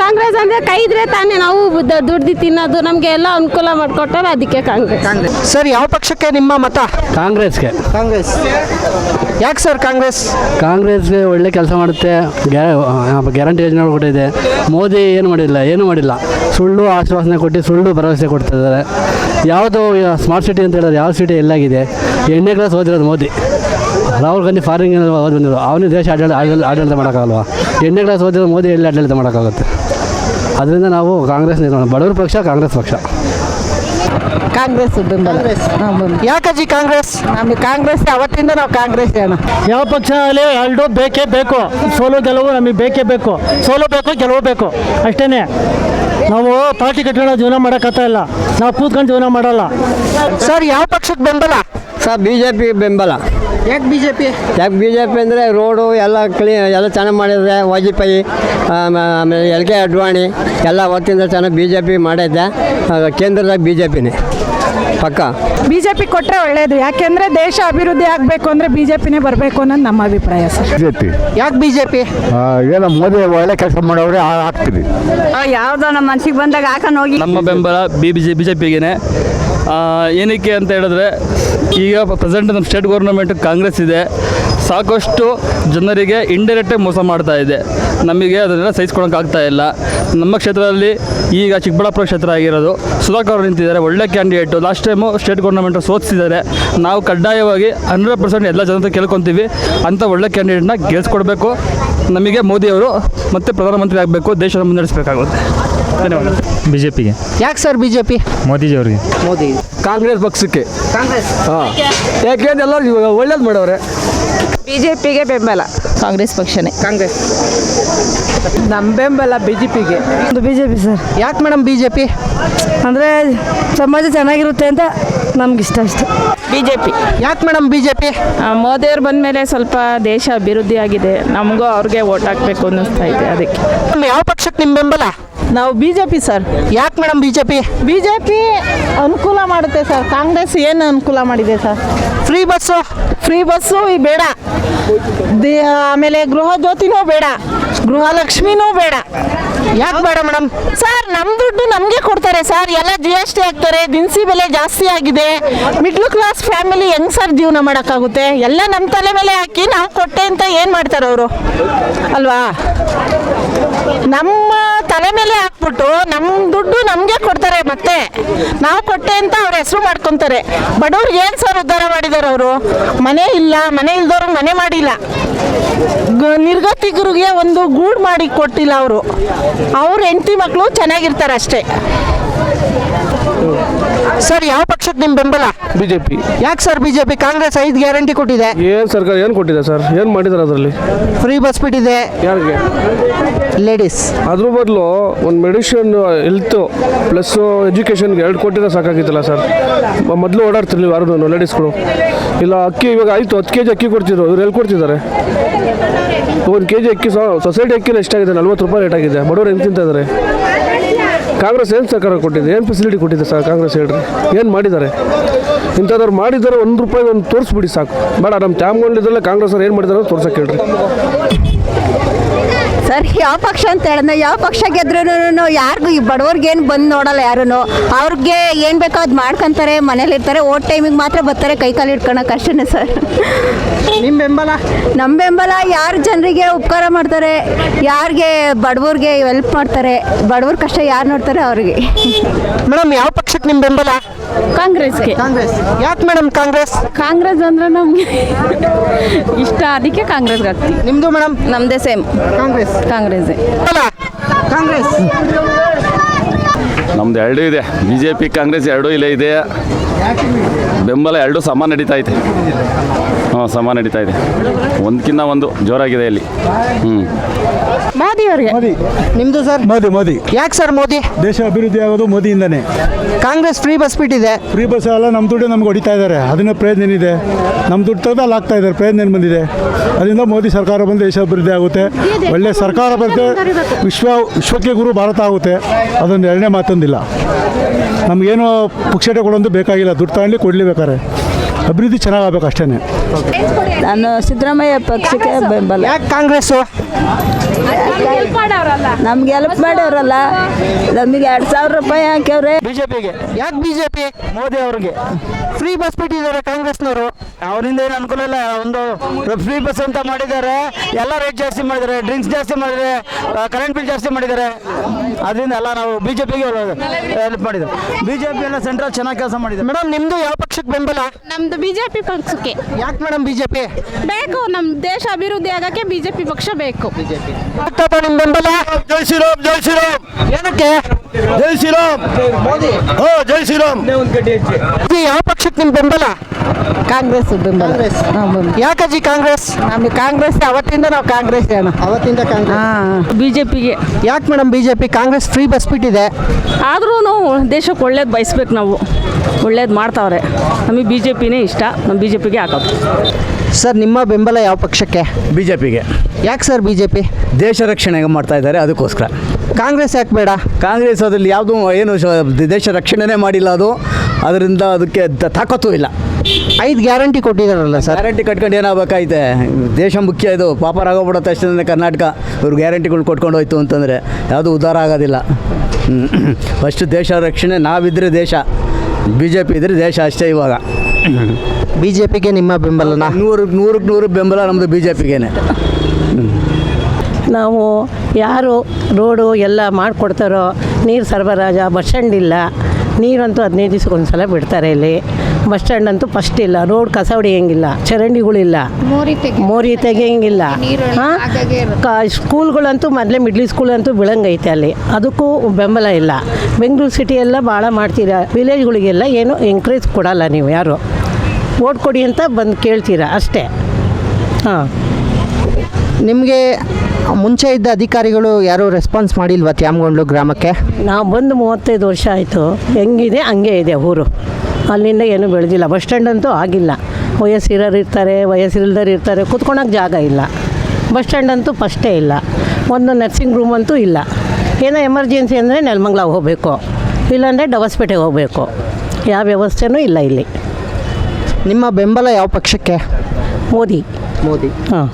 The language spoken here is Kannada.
ಕಾಂಗ್ರೆಸ್ ಅಂದ್ರೆ ಕೈ ಇದ್ರೆ ತಾನೇ ನಾವು ದುಡ್ದು ತಿನ್ನೋದು ನಮಗೆ ಎಲ್ಲ ಅನುಕೂಲ ಮಾಡಿಕೊಟ್ಟಾರೆ ಅದಕ್ಕೆ ಕಾಂಗ್ರೆಸ್. ಸರ್ ಯಾವ ಪಕ್ಷಕ್ಕೆ ನಿಮ್ಮ ಮತ? ಕಾಂಗ್ರೆಸ್ಗೆ. ಕಾಂಗ್ರೆಸ್. ಯಾಕೆ ಸರ್ ಕಾಂಗ್ರೆಸ್? ಕಾಂಗ್ರೆಸ್ಗೆ ಒಳ್ಳೆ ಕೆಲಸ ಮಾಡುತ್ತೆ ಗ್ಯಾರಂಟಿ ಯೋಜನೆ ಕೊಟ್ಟಿದೆ ಮೋದಿ ಏನು ಮಾಡಿಲ್ಲ ಏನು ಮಾಡಿಲ್ಲ. ಸುಳ್ಳು ಆಶ್ವಾಸನೆ ಕೊಟ್ಟು ಸುಳ್ಳು ಭರವಸೆ ಕೊಡ್ತಾ ಇದ್ದಾರೆ. ಯಾವುದು ಸ್ಮಾರ್ಟ್ ಸಿಟಿ ಅಂತ ಹೇಳಿದ್ರೆ ಯಾವ ಸಿಟಿ ಎಲ್ಲಾಗಿದೆ? ಎಣ್ಣೆ ಕ್ಲಾಸ್ ಓದಿರೋದು ಮೋದಿ. ರಾಹುಲ್ ಗಾಂಧಿ ಫಾರಿನ್ ಓದಿ ಬಂದಿದ್ರು ಅವನು ದೇಶ ಆಡಳಿತ ಆಡಳಿತ ಆಡಳಿತ ಮಾಡೋಕ್ಕಾಗಲ್ವಾ? ಎಣ್ಣೆ ಕ್ಲಾಸ್ ಓದಿದ ಮೋದಿ ಎಲ್ಲಿ ಆಡಳಿತ ಮಾಡೋಕ್ಕಾಗುತ್ತೆ? ಅದರಿಂದ ನಾವು ಕಾಂಗ್ರೆಸ್ ನಿರ್ಮಾಣ ಬಡವರ ಪಕ್ಷ ಕಾಂಗ್ರೆಸ್ ಪಕ್ಷ. ಕಾಂಗ್ರೆಸ್ ಬೆಂಬಲ. ಯಾಕಜ್ಜಿ ಕಾಂಗ್ರೆಸ್? ನಮಗೆ ಕಾಂಗ್ರೆಸ್ ಅವತ್ತಿಂದ ನಾವು ಕಾಂಗ್ರೆಸ್ ಅಣ್ಣ ಯಾವ ಪಕ್ಷ ಆಗಲಿ ಎರಡು ಬೇಕೇ ಬೇಕು. ಸೋಲು ಗೆಲುವು ನಮಗೆ ಬೇಕೇ ಬೇಕು. ಸೋಲು ಬೇಕು ಗೆಲುವು ಬೇಕು. ಅಷ್ಟೇ ನಾವು ಪಾರ್ಟಿ ಕಟ್ಟಣ ಜೀವನ ಮಾಡೋಕ್ಕಾಗ್ತಾ ಇಲ್ಲ. ನಾವು ಕೂತ್ಕೊಂಡು ಜೀವನ ಮಾಡಲ್ಲ. ಸರ್ ಯಾವ ಪಕ್ಷಕ್ಕೆ ಬೆಂಬಲ? ಸರ್ ಬಿ ಜೆ ಪಿ ಬೆಂಬಲ. ಯಾಕೆ ಬಿಜೆಪಿ? ಯಾಕೆ ಬಿ ಜೆ ಪಿ ಅಂದರೆ ರೋಡು ಎಲ್ಲ ಕ್ಲೀನ್ ಎಲ್ಲ ಚೆನ್ನಾಗಿ ಮಾಡಿದ್ರೆ ವಾಜಪೇಯಿ ಆಮ- ಆಮೇಲೆ ಎಲ್ ಕೆ ಅಡ್ವಾಣಿ ಎಲ್ಲ ಹೊತ್ತಿಂದ ಚೆನ್ನಾಗಿ ಬಿ ಜೆ ಪಿ ಮಾಡಿದ್ದೆ ಕೇಂದ್ರದಾಗ ಬಿ ಜೆ ಪಿನೇ ಪಕ್ಕ. ಬಿಜೆಪಿ ಕೊಟ್ಟರೆ ಒಳ್ಳೇದು. ಯಾಕೆಂದ್ರೆ ದೇಶ ಅಭಿವೃದ್ಧಿ ಆಗಬೇಕು ಅಂದ್ರೆ ಬಿಜೆಪಿನೇ ಬರಬೇಕು ಅನ್ನೋದು ನಮ್ಮ ಅಭಿಪ್ರಾಯ ಸರ್. ಬಿಜೆಪಿ. ಯಾಕೆ ಬಿಜೆಪಿ? ಏನೋ ಮೋದಿ ಒಳ್ಳೆ ಕೆಲಸ ಮಾಡೋರೆ ಹಾಕ್ತೀವಿ ಯಾವುದೋ ನಮ್ಮ ಮನ್ಸಿಗೆ ಬಂದಾಗ ಹಾಕೊಂಡು ಹೋಗಿ. ನಮ್ಮ ಬೆಂಬಲ B B J B J ಪಿಗೆ ಏನಕ್ಕೆ ಅಂತ ಹೇಳಿದ್ರೆ ಈಗ ಪ್ರೆಸೆಂಟ್ ನಮ್ಮ ಸ್ಟೇಟ್ ಗೌರ್ಮೆಂಟ್ ಕಾಂಗ್ರೆಸ್ ಇದೆ. ಸಾಕಷ್ಟು ಜನರಿಗೆ ಇಂಡೈರೆಕ್ಟಾಗಿ ಮೋಸ ಮಾಡ್ತಾ ಇದೆ. ನಮಗೆ ಅದನ್ನೆಲ್ಲ ಸಹಿಸ್ಕೊಳಕ್ಕಾಗ್ತಾ ಇಲ್ಲ. ನಮ್ಮ ಕ್ಷೇತ್ರದಲ್ಲಿ ಈಗ ಚಿಕ್ಕಬಳ್ಳಾಪುರ ಕ್ಷೇತ್ರ ಆಗಿರೋದು. ಸುಧಾಕರ್ ಅವರು ನಿಂತಿದ್ದಾರೆ ಒಳ್ಳೆ candidate last time state government ಸೋತಿಸಿದ್ದಾರೆ. ನಾವು ಕಡ್ಡಾಯವಾಗಿ ಹಂಡ್ರೆಡ್ ಪರ್ಸೆಂಟ್ ಎಲ್ಲ ಜನತೆ ಕೇಳ್ಕೊತೀವಿ. ಅಂಥ ಒಳ್ಳೆ ಕ್ಯಾಂಡಿಡೇಟ್ನ ಗೆಲ್ಸ್ಕೊಡ್ಬೇಕು. ನಮಗೆ ಮೋದಿಯವರು ಮತ್ತೆ ಪ್ರಧಾನಮಂತ್ರಿ ಆಗಬೇಕು. ದೇಶನ ಮುನ್ನಡೆಸಬೇಕಾಗುತ್ತೆ. ಧನ್ಯವಾದ ಬಿ ಜೆ ಪಿಗೆ ಯಾಕೆ ಸರ್ ಬಿಜೆಪಿ? ಮೋದಿಜಿಯವ್ರಿಗೆ ಮೋದಿ. ಕಾಂಗ್ರೆಸ್ ಪಕ್ಷಕ್ಕೆ. ಕಾಂಗ್ರೆಸ್. ಹಾಂ. ಯಾಕೆಂದ್ರೆ ಎಲ್ಲರೂ ಒಳ್ಳೇದು ಮಾಡವ್ರೆ ಬಿಜೆಪಿಗೆ ಬೆಂಬಲ. ಕಾಂಗ್ರೆಸ್ ಪಕ್ಷನೇ. ಕಾಂಗ್ರೆಸ್. ನಮ್ಮ ಬೆಂಬಲ ಬಿಜೆಪಿಗೆ. BJP sir. ಯಾಕೆ ಮೇಡಮ್ ಬಿಜೆಪಿ? ಅಂದರೆ ಸಮಾಜ ಚೆನ್ನಾಗಿರುತ್ತೆ ಅಂತ ನಮ್ಗೆ ಇಷ್ಟ ಅಷ್ಟೆ. ಬಿಜೆಪಿ. ಯಾಕೆ ಮೇಡಮ್ ಬಿಜೆಪಿ? ಮೋದಿಯವ್ರು ಬಂದ ಮೇಲೆ ಸ್ವಲ್ಪ ದೇಶ ಅಭಿವೃದ್ಧಿ ಆಗಿದೆ. ನಮಗೂ ಅವ್ರಿಗೆ ಓಟ್ ಹಾಕ್ಬೇಕು ಅನ್ನಿಸ್ತಾ ಇದೆ ಅದಕ್ಕೆ. ಯಾವ ಪಕ್ಷಕ್ಕೆ ನಿಮ್ಮ ಬೆಂಬಲ? ನಾವು ಬಿಜೆಪಿ ಸರ್. ಯಾಕೆ ಮೇಡಮ್ ಬಿಜೆಪಿ? ಬಿಜೆಪಿ ಅನುಕೂಲ ಮಾಡುತ್ತೆ ಸರ್. ಕಾಂಗ್ರೆಸ್ ಏನು ಅನುಕೂಲ ಮಾಡಿದೆ sir? Free bus free bus ಈ ಬೇಡ. ಆಮೇಲೆ ಗೃಹ ಜ್ಯೋತಿನೂ ಬೇಡ. ಗೃಹಲಕ್ಷ್ಮಿನೂ ಬೇಡ. ಯಾಕೆ ಬೇಡ ಮೇಡಮ್ ಸರ್ ನಮ್ಮ ದುಡ್ಡು ನಮಗೆ ಕೊಡ್ತಾರೆ ಸರ್. ಎಲ್ಲ ಜಿ ಎಸ್ ಟಿ ಹಾಕ್ತಾರೆ ದಿನಸಿ ಬೆಲೆ ಜಾಸ್ತಿ ಆಗಿದೆ. ಮಿಡ್ಲ್ ಕ್ಲಾಸ್ ಫ್ಯಾಮಿಲಿ ಹೆಂಗ್ ಸರ್ ಜೀವನ ಮಾಡೋಕ್ಕಾಗುತ್ತೆ? ಎಲ್ಲ ನಮ್ಮ ತಲೆ ಮೇಲೆ ಹಾಕಿ ನಾವು ಕೊಟ್ಟೆ ಅಂತ ಏನು ಮಾಡ್ತಾರೆ ಅವರು ಅಲ್ವಾ? ನಮ್ಮ ತಲೆ ಮೇಲೆ ಹಾಕ್ಬಿಟ್ಟು ನಮ್ಮ ದುಡ್ಡು ನಮಗೆ ಕೊಡ್ತಾರೆ ಮತ್ತೆ. ನಾವು ಕೊಟ್ಟೆ ಅಂತ ಅವ್ರ ಹೆಸರು ಮಾಡ್ಕೊತಾರೆ. ಬಡವ್ರು ಏನು ಸರ್ ಉದ್ಧಾರ ಮಾಡಿದಾರೆ ಅವರು? ಮನೆ ಇಲ್ಲ, ಮನೆ ಇಲ್ದವ್ರ ಮನೆ ಮಾಡಿಲ್ಲ. ಗ- ನಿರ್ಗತಿಕರಿಗೆ ಒಂದು ಗೂಡು ಮಾಡಿ ಕೊಟ್ಟಿಲ್ಲ ಅವರು. ಅವ್ರ ಹೆಂಡತಿ ಮಕ್ಕಳು ಚೆನ್ನಾಗಿರ್ತಾರೆ ಅಷ್ಟೇ. ಸರ್ ಯಾವ ಪಕ್ಷಕ್ಕೆ ನಿಮ್ಮ ಬೆಂಬಲ? ಬಿಜೆಪಿ. ಯಾಕೆ ಸರ್ ಬಿಜೆಪಿ? ಕಾಂಗ್ರೆಸ್ ಐದು ಗ್ಯಾರಂಟಿ ಕೊಟ್ಟಿದೆ. ಏನು ಸರ್ಕಾರ ಏನು ಕೊಟ್ಟಿದೆ ಸರ್? ಏನು ಮಾಡಿದಾರೆ ಅದರಲ್ಲಿ? ಫ್ರೀ ಬಸ್ ಬಿಟ್ಟಿದೆ. ಯಾರಿಗೆ? ಲೇಡೀಸ್ ಅದ್ರ ಬದಲು ಒಂದು ಮೆಡಿಷನ್ ಹೆಲ್ತ್ ಪ್ಲಸ್ ಎಜುಕೇಷನ್ಗೆ ಎರಡು ಕೊಟ್ಟಿದ್ರೆ ಸಾಕಾಗಿತ್ತಲ್ಲ ಸರ್? ಮೊದಲು ಓಡಾಡ್ತಿರ್ಲಿಲ್ಲ ಯಾರು ಲೇಡೀಸ್ಗಳು ಇಲ್ಲ ಅಕ್ಕಿ ಇವಾಗ ಆಯಿತು ಹತ್ತು ಕೆ ಜಿ ಅಕ್ಕಿ ಕೊಡ್ತಿದ್ರು. ಇವ್ರು ಎಲ್ಲಿ ಕೊಡ್ತಿದ್ದಾರೆ? ಒಂದು ಕೆ ಜಿ ಅಕ್ಕಿ ಸೊಸೈಟಿ ಅಕ್ಕಿನ ಎಷ್ಟಾಗಿದೆ? ನಲ್ವತ್ತು ರೂಪಾಯಿ ರೇಟ್ ಆಗಿದೆ. ಬಡವರು ಹೆಂಗೆ ತಿಂತಾ ಇದ್ದಾರೆ ಕಾಂಗ್ರೆಸ್ ಏನು ಸರ್ಕಾರ ಕೊಟ್ಟಿದೆ? ಏನು ಫೆಸಿಲಿಟಿ ಕೊಟ್ಟಿದೆ ಸರ್ ಕಾಂಗ್ರೆಸ್ ಹೇಳ್ರಿ? ಏನು ಮಾಡಿದ್ದಾರೆ? ಇಂಥವ್ರು ಮಾಡಿದ್ದಾರೆ ಒಂದು ರೂಪಾಯಿ ಒಂದು ತೋರಿಸ್ಬಿಡಿ ಸಾಕು. ಬೇಡ ನಮ್ಮ ತ್ಯಾಮ್ಗೊಂಡಿದ್ರಲ್ಲ ಕಾಂಗ್ರೆಸ್ ಅವ್ರು ಏನು ಮಾಡಿದ್ದಾರೆ ತೋರ್ಸೋಕೆ ಹೇಳ್ರಿ. ಸರ್ ಯಾವ ಪಕ್ಷ ಅಂತ ಹೇಳಿದ್ರೆ ಯಾವ ಪಕ್ಷ ಗೆದ್ರೂ ಯಾರಿಗೂ ಈ ಬಡವ್ರಿಗೆ ಏನು ಬಂದು ನೋಡಲ್ಲ ಯಾರೂ ಅವ್ರಿಗೆ ಏನು ಬೇಕೋ ಅದು ಮಾಡ್ಕೊಂತಾರೆ ಮನೇಲಿರ್ತಾರೆ ಓಟ್ ಟೈಮಿಗೆ ಮಾತ್ರ ಬರ್ತಾರೆ ಕೈ ಕಾಲು ಇಟ್ಕೊಳಕ್ಕೆ ಅಷ್ಟೇ ಸರ್. ನಿಮ್ಮ ಬೆಂಬಲ? ನಮ್ಮ ಬೆಂಬಲ ಯಾರು ಜನರಿಗೆ ಉಪಕಾರ ಮಾಡ್ತಾರೆ ಯಾರಿಗೆ ಬಡವ್ರಿಗೆ ಹೆಲ್ಪ್ ಮಾಡ್ತಾರೆ ಬಡವ್ರ ಕಷ್ಟ ಯಾರು ನೋಡ್ತಾರೆ ಅವ್ರಿಗೆ. ಮೇಡಮ್ ಯಾವ ಪಕ್ಷಕ್ಕೆ ನಿಮ್ಮ ಬೆಂಬಲ? ಕಾಂಗ್ರೆಸ್ಗೆ. ಕಾಂಗ್ರೆಸ್. ಯಾಕೆ ಮೇಡಮ್ ಕಾಂಗ್ರೆಸ್? ಕಾಂಗ್ರೆಸ್ ಅಂದ್ರೆ ನಮಗೆ ಇಷ್ಟ ಅದಕ್ಕೆ ಕಾಂಗ್ರೆಸ್ಗೆ ಹಾಕ್ತೀವಿ. ನಿಮ್ಮದು ಮೇಡಮ್? ನಮ್ಮದೇ ಸೇಮ್. ಕಾಂಗ್ರೆಸ್. ಕಾಂಗ್ರೆಸ್ಸೇ ಬೆಂಬಲ ಕಾಂಗ್ರೆಸ್ ನಮ್ದು ಎರಡೂ ಇದೆ. ಬಿ ಜೆ ಪಿ ಕಾಂಗ್ರೆಸ್ ಎರಡೂ ಇಲ್ಲೇ ಇದೆ. ಬೆಂಬಲ ಎರಡೂ ಸಮ ನಡೀತಾ ಇದೆ. ಹಾಂ ಸಮ ನಡೀತಾ ಇದೆ. ಒಂದಕ್ಕಿಂತ ಒಂದು ಜೋರಾಗಿದೆ ಇಲ್ಲಿ. ಹ್ಞೂ ಮೋದಿ ಅವರಿಗೆ? ನಿಮ್ಮದು ಸರ್? ಮೋದಿ ಮೋದಿ. ಯಾಕೆ ಸರ್ ಮೋದಿ? ದೇಶ ಅಭಿವೃದ್ಧಿ ಆಗೋದು ಮೋದಿಯಿಂದನೇ. ಕಾಂಗ್ರೆಸ್ ಫ್ರೀ ಬಸ್ ಬಿಟ್ಟಿದೆ. ಫ್ರೀ ಬಸ್ ಎಲ್ಲ ನಮ್ಮ ದುಡ್ಡು ನಮ್ಗೆ ಹೊಡಿತಾ ಇದ್ದಾರೆ ಅದನ್ನ ಪ್ರಯತ್ನ ಏನಿದೆ? ನಮ್ಮ ದುಡ್ಡು ತೆಗೆದು ಅಲ್ಲಿ ಆಗ್ತಾ ಇದ್ದಾರೆ ಪ್ರಯತ್ನ ಏನು ಬಂದಿದೆ? ಅದರಿಂದ ಮೋದಿ ಸರ್ಕಾರ ಬಂದು ದೇಶ ಅಭಿವೃದ್ಧಿ ಆಗುತ್ತೆ. ಒಳ್ಳೆ ಸರ್ಕಾರ ಬರುತ್ತೆ ವಿಶ್ವ ವಿಶ್ವಕ್ಕೆ ಗುರು ಭಾರತ ಆಗುತ್ತೆ. ಅದೊಂದು ಎರಡನೇ ಮಾತೊಂದಿಲ್ಲ ನಮಗೇನು ಪುಕ್ಷೇಟ ಕೊಡೋದು ಬೇಕಾಗಿಲ್ಲ ದುಡ್ಡು ತಗೊಂಡು ಕೊಡಲಿ ಬೇಕಾರೆ ಅಭಿವೃದ್ಧಿ ಚೆನ್ನಾಗಾಗಬೇಕು ಅಷ್ಟೇ ನಾನು ಸಿದ್ದರಾಮಯ್ಯ ಪಕ್ಷಕ್ಕೆ ಬೆಂಬಲ. ಯಾಕೆ ಕಾಂಗ್ರೆಸ್ಸು? ನಮ್ಗೆ ಹೆಲ್ಪ್ ಮಾಡೋರಲ್ಲ ನಮಗೆ ಎರಡು ಸಾವಿರ ರೂಪಾಯಿ ಹಾಕ್ಯವ್ರೆ ಬಿಜೆಪಿಗೆ. ಯಾಕೆ ಬಿಜೆಪಿ? ಮೋದಿ ಅವ್ರಿಗೆ. ಫ್ರೀ ಬಸ್ ಬಿಟ್ಟಿದ್ದಾರೆ ಕಾಂಗ್ರೆಸ್ನವರು. ಅವರಿಂದ ಏನು ಅನುಕೂಲ ಇಲ್ಲ, ಒಂದು ಫ್ರೀ ಬಸ್ ಅಂತ ಮಾಡಿದ್ದಾರೆ. ಎಲ್ಲ ರೇಟ್ ಜಾಸ್ತಿ ಮಾಡಿದ್ದಾರೆ ಡ್ರಿಂಕ್ಸ್ ಜಾಸ್ತಿ ಮಾಡಿದ್ದಾರೆ ಕರೆಂಟ್ ಬಿಲ್ ಜಾಸ್ತಿ ಮಾಡಿದ್ದಾರೆ. ಅದರಿಂದ ಎಲ್ಲ ನಾವು ಬಿಜೆಪಿಗೆ ಹೆಲ್ಪ್ ಮಾಡಿದ್ದಾರೆ ಬಿಜೆಪಿ ಎಲ್ಲ ಸೆಂಟ್ರಲ್ ಚೆನ್ನಾಗಿ ಕೆಲಸ ಮಾಡಿದ್ದಾರೆ. ಮೇಡಮ್ ನಿಮ್ದು ಯಾವ ಪಕ್ಷಕ್ಕೆ ಬೆಂಬಲ? ನಮ್ದು ಬಿಜೆಪಿ ಪಕ್ಷಕ್ಕೆ. ಯಾಕೆ ಮೇಡಮ್ ಬಿಜೆಪಿ? ಬೇಕು ನಮ್ಮ ದೇಶ ಅಭಿವೃದ್ಧಿ ಆಗಕ್ಕೆ ಬಿಜೆಪಿ ಪಕ್ಷ ಬೇಕು. ಬಿಜೆಪಿ. ಬೆಂಬಲ? ಜೈ ಶ್ರೀರಾಮ್ ಜೈ ಶ್ರೀರಾಮ್. ಏನಕ್ಕೆ? ಜೈ ಶ್ರೀರಾಮ್. ಹೋ ಜೈ ಶ್ರೀರಾಮ್. ಯಾವ ಪಕ್ಷಕ್ಕೆ ನಿಮ್ ಬೆಂಬಲ? ಕಾಂಗ್ರೆಸ್ ಬೆಂಬಲ. ಯಾಕಜ್ಜಿ ಕಾಂಗ್ರೆಸ್? ನಮ್ಗೆ ಕಾಂಗ್ರೆಸ್ ಅವತ್ತಿಂದ ನಾವು ಕಾಂಗ್ರೆಸ್ ಅಣ್ಣ. ಅವತ್ತಿಂದ ಕಾಂಗ್ರೆಸ್. ಬಿಜೆಪಿಗೆ. ಯಾಕೆ madam BJP? Congress free bus ಬಿಟ್ಟಿದೆ. ಆದ್ರೂ ದೇಶಕ್ಕೆ ಒಳ್ಳೇದು ಬಯಸ್ಬೇಕು ನಾವು. ಒಳ್ಳೇದು ಮಾಡ್ತಾವ್ರೆ. ನಮಗೆ ಬಿ ಜೆ ಪಿನೇ ಇಷ್ಟ ನಮ್ಮ ಬಿ ಜೆ ಪಿಗೆ ಹಾಕೋದು ಸರ್ ನಿಮ್ಮ ಬೆಂಬಲ ಯಾವ ಪಕ್ಷಕ್ಕೆ? ಬಿ ಜೆ ಪಿಗೆ ಯಾಕೆ ಸರ್ ಬಿ ಜೆ ಪಿ ದೇಶ ರಕ್ಷಣೆಗೆ ಮಾಡ್ತಾ ಇದ್ದಾರೆ ಅದಕ್ಕೋಸ್ಕರ. ಕಾಂಗ್ರೆಸ್ ಯಾಕೆ ಬೇಡ? ಕಾಂಗ್ರೆಸ್ ಅದರಲ್ಲಿ ಯಾವುದೂ ಏನು ಶ- ದೇಶ ರಕ್ಷಣೆನೇ ಮಾಡಿಲ್ಲ ಅದು. ಅದರಿಂದ ಅದಕ್ಕೆ ತ- ತಾಕತ್ತು ಇಲ್ಲ. ಐದು ಗ್ಯಾರಂಟಿ ಕೊಟ್ಟಿದ್ದಾರಲ್ಲ ಸರ್? ಗ್ಯಾರಂಟಿ ಕಟ್ಕೊಂಡು ಏನಾಗಬೇಕಾಯ್ತೆ? ದೇಶ ಮುಖ್ಯ ಇದು ಪಾಪರಾಗೋಬಿಡೋ ತಕ್ಷಣ ಅಷ್ಟೇ ಕರ್ನಾಟಕ ಇವ್ರು ಗ್ಯಾರಂಟಿಗಳು ಕೊಟ್ಕೊಂಡು ಹೋಯ್ತು ಅಂತಂದರೆ ಯಾವುದು ಉದ್ಧಾರ ಆಗೋದಿಲ್ಲ. ಫಸ್ಟ್ ದೇಶ ರಕ್ಷಣೆ ನಾವಿದ್ದರೆ ದೇಶ. ಬಿ ಜೆ ಪಿ ಇದ್ರೆ ದೇಶ ಅಷ್ಟೇ ಇವಾಗ. ಬಿ ಜೆ ಪಿಗೆ ನಿಮ್ಮ ಬೆಂಬಲ ನೂರಕ್ಕೆ ನೂರಕ್ಕೆ ನೂರು ಬೆಂಬಲ ನಮ್ಮದು ಬಿ ಜೆ ಪಿಗೇನೆ ನಾವು ಯಾರು ರೋಡು ಎಲ್ಲ ಮಾಡಿಕೊಡ್ತಾರೋ ನೀರು ಸರಬರಾಜ ಬಸ್ ಸ್ಟ್ಯಾಂಡ್ ಇಲ್ಲ. ನೀರಂತೂ ಹದಿನೈದು ದಿವ್ಸಕ್ಕೆ ಸಲ ಬಿಡ್ತಾರೆ ಇಲ್ಲಿ. ಬಸ್ ಸ್ಟ್ಯಾಂಡ್ ಅಂತೂ ಫಸ್ಟ್ ಇಲ್ಲ. ರೋಡ್ ಕಸ ಹೊಡಿಯಂಗಿಲ್ಲ. ಚರಂಡಿಗಳಿಲ್ಲ. ಮೋರಿ ತೆಗಿಯಂಗಿಲ್ಲ. ಸ್ಕೂಲ್ಗಳಂತೂ ಮೊದಲೇ ಮಿಡ್ಲ್ ಸ್ಕೂಲ್ ಅಂತೂ ಬಿಳಂಗೈತೆ ಅಲ್ಲಿ. ಅದಕ್ಕೂ ಬೆಂಬಲ ಇಲ್ಲ. ಬೆಂಗಳೂರು ಸಿಟಿ ಎಲ್ಲ ಭಾಳ ಮಾಡ್ತೀರ? ವಿಲೇಜ್ಗಳಿಗೆಲ್ಲ ಏನು ಎಂಕ್ರೇಜ್ ಕೊಡಲ್ಲ ನೀವು ಯಾರು. ಓಟ್ ಕೊಡಿ ಅಂತ ಬಂದು ಕೇಳ್ತೀರಾ ಅಷ್ಟೇ. ಹಾಂ. ನಿಮಗೆ ಮುಂಚೆ ಇದ್ದ ಅಧಿಕಾರಿಗಳು ಯಾರೂ ರೆಸ್ಪಾನ್ಸ್ ಮಾಡಿಲ್ವಾ ತ್ಯಾಮಗೊಂಡ್ಲು ಗ್ರಾಮಕ್ಕೆ? ನಾವು ಬಂದು ಮೂವತ್ತೈದು ವರ್ಷ ಆಯಿತು. ಹೆಂಗಿದೆ? ಹಂಗೆ ಇದೆ ಊರು. ಅಲ್ಲಿಂದ ಏನೂ ಬೆಳೆದಿಲ್ಲ. ಬಸ್ ಸ್ಟ್ಯಾಂಡ್ ಅಂತೂ ಆಗಿಲ್ಲ. ವಯಸ್ಸಿರೋರು ಇರ್ತಾರೆ ವಯಸ್ಸಿಲ್ದವ್ರು ಇರ್ತಾರೆ ಕುತ್ಕೊಳಕ್ಕೆ ಜಾಗ ಇಲ್ಲ. ಬಸ್ ಸ್ಟ್ಯಾಂಡ್ ಅಂತೂ ಫಸ್ಟೇ ಇಲ್ಲ. ಒಂದು ನರ್ಸಿಂಗ್ ರೂಮ್ ಅಂತೂ ಇಲ್ಲ. ಏನೋ ಎಮರ್ಜೆನ್ಸಿ ಅಂದರೆ ನೆಲಮಂಗ್ಲ ಹೋಗಬೇಕು. ಇಲ್ಲಾಂದರೆ ಡಬಸ್ಪೇಟೆಗೆ ಹೋಗಬೇಕು. ಯಾವ ವ್ಯವಸ್ಥೆನೂ ಇಲ್ಲ ಇಲ್ಲಿ. ನಿಮ್ಮ ಬೆಂಬಲ ಯಾವ ಪಕ್ಷಕ್ಕೆ? ಮೋದಿ. ಮೋದಿ. ಹಾಂ.